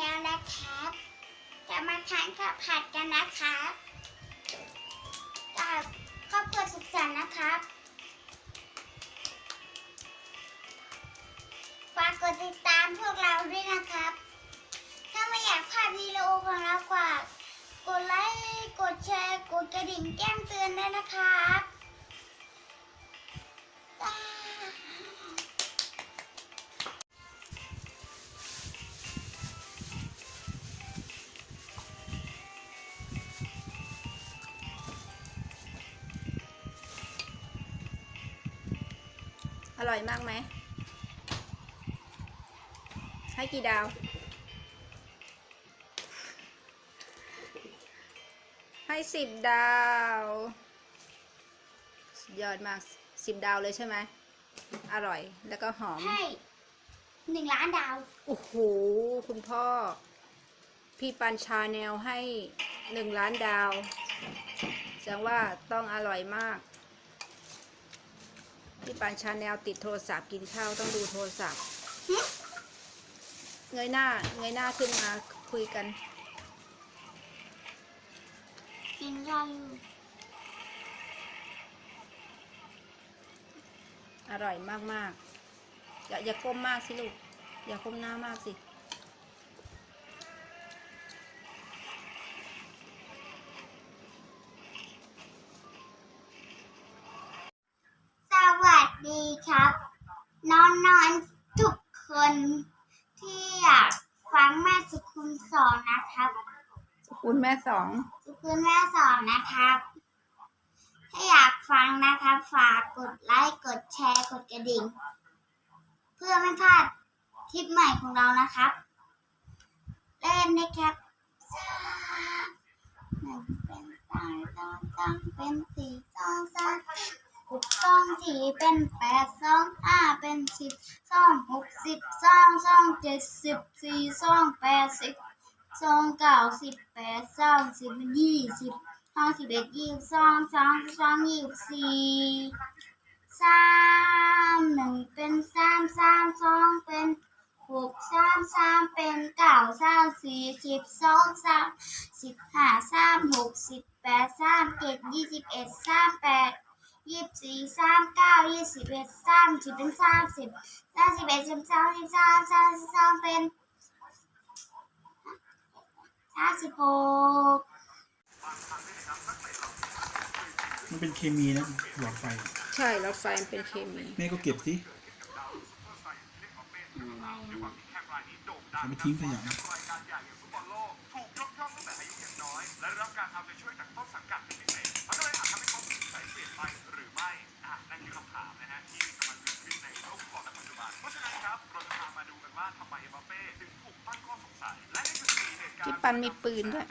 นลนะครับ จะมาทานข้าวผัดกันนะครับกับครอบครัวสุขสันต์นะครับ ฝากกดติดตามพวกเราด้วยนะครับ ถ้าไม่อยากพลาดวีดีโอของเราฝากกดไลค์ กดแชร์ กดกระดิ่งแจ้งเตือนด้วยนะครับ อร่อยมากไหม ให้กี่ดาว ให้สิบดาวสุดยอดมากสิบดาวเลยใช่ไหม อร่อยแล้วก็หอม ให้หนึ่งล้านดาว โอ้โห คุณพ่อ พี่ปันชาแนลให้หนึ่งล้านดาวแสดงว่าต้องอร่อยมาก พี่ปันชาแนลติดโทรศัพท์กินข้าวต้องดูโทรศัพท์หึเงยหน้า เงยหน้าขึ้นมาคุยกัน กินข้าวอยู่อร่อยมากๆ อย่าอย่าก้มมากสิลูก อย่าก้มหน้ามากสิส ดีครับ น้องนอนๆทุกคนที่อยากฟังแม่สุขุมสอนนะครับคุณแม่สองสุขุมแม่สอนนะครับ ถ้าอยากฟังนะครับ ฝากกดไลค์กดแชร์กดกระดิ่ง เพื่อไม่พลาดคลิปใหม่ของเรานะครับ เล่นนะครับสามหนึ่งเป็นสองสองสองเป็นสี่สองสามหก สองสี่เป็นแปดสองห้าเป็นสิบสองหกสิบสองสองเจ็ดสิบสี่สองแปดสิบสองเก้าสิบแปดสองสิบยี่สิบสองสิบเอ็ดยี่สิบสองสองสองยี่สิบสี่สามหนึ่งเป็นสามสามสองเป็นหกสามสามเป็นเก้าสามสี่สิบสองสามสิบห้าสามหกสิบแปดสามเจ็ดยี่สิบเอ็ดสามแปด ยี่สิบสี่สามเก้ายี่สิบเอ็ดสามสิบเป็นสามสิบสามสิบเอ็ดสิบสองสิบสามสามสิบสองเป็นสามสิบหกมันเป็นเคมีนะหลอดไฟ ใช่แล้วไฟมันเป็นเคมีแม่ก็เก็บสิเอาไปทิ้งขยะ พี่ปันมีปืนด้วย